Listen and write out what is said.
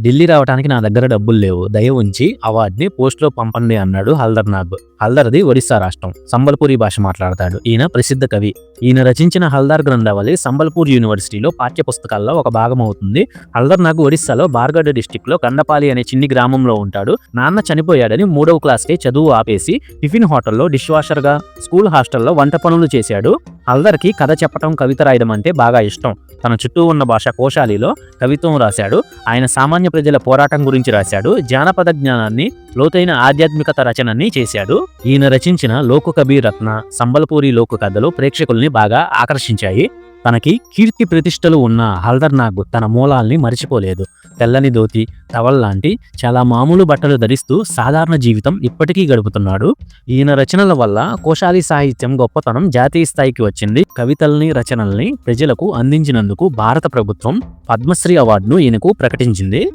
ఢిల్లీ రావడానికి నా దగ్గర డబ్బులు లేవు. దయ ఉంచి అవార్డుని పోస్ట్లో పంపండి అన్నాడు హల్దర్ నాగ్. హల్దర్ది ఒడిస్సా రాష్ట్రం. సంబల్పూరి భాష మాట్లాడతాడు. ఈయన ప్రసిద్ధ కవి. ఈయన రచించిన హల్దార్ గ్రంథావళి సంబల్పూర్ యూనివర్సిటీలో పాఠ్య పుస్తకాల్లో ఒక భాగం అవుతుంది. హల్దర్ నాగ్ ఒడిస్సాలో బార్గఢ్ డిస్టిక్లో కండపాలి అనే చిన్ని గ్రామంలో ఉంటాడు. నాన్న చనిపోయాడని మూడవ క్లాస్కే చదువు ఆపేసి టిఫిన్ హోటల్లో డిష్ వాషర్గా స్కూల్ హాస్టల్లో వంట పనులు చేశాడు. హల్దర్కి కథ చెప్పడం కవిత రాయడం అంటే బాగా ఇష్టం. తన చుట్టూ ఉన్న భాష కోశాలిలో కవిత్వం రాశాడు. ఆయన సామాన్య ప్రజల పోరాటం గురించి రాశాడు. జానపద జ్ఞానాన్ని లోతైన ఆధ్యాత్మికత రచనని చేశాడు. ఈయన రచించిన లోకు కబీర్ రత్న సంబల్పూరి లోకు కథలు ప్రేక్షకుల్ని బాగా ఆకర్షించాయి. తనకి కీర్తి ప్రతిష్టలు ఉన్న హల్దర్ నాగ్ తన మూలాల్ని మరిచిపోలేదు. తెల్లని ధోతి టవల్ లాంటి చాలా మామూలు బట్టలు ధరిస్తూ సాధారణ జీవితం ఇప్పటికీ గడుపుతున్నాడు. ఈయన రచనల వల్ల కోశాలి సాహిత్యం గొప్పతనం జాతీయ స్థాయికి వచ్చింది. కవితల్ని రచనల్ని ప్రజలకు అందించినందుకు భారత ప్రభుత్వం పద్మశ్రీ అవార్డును ఈయనకు ప్రకటించింది.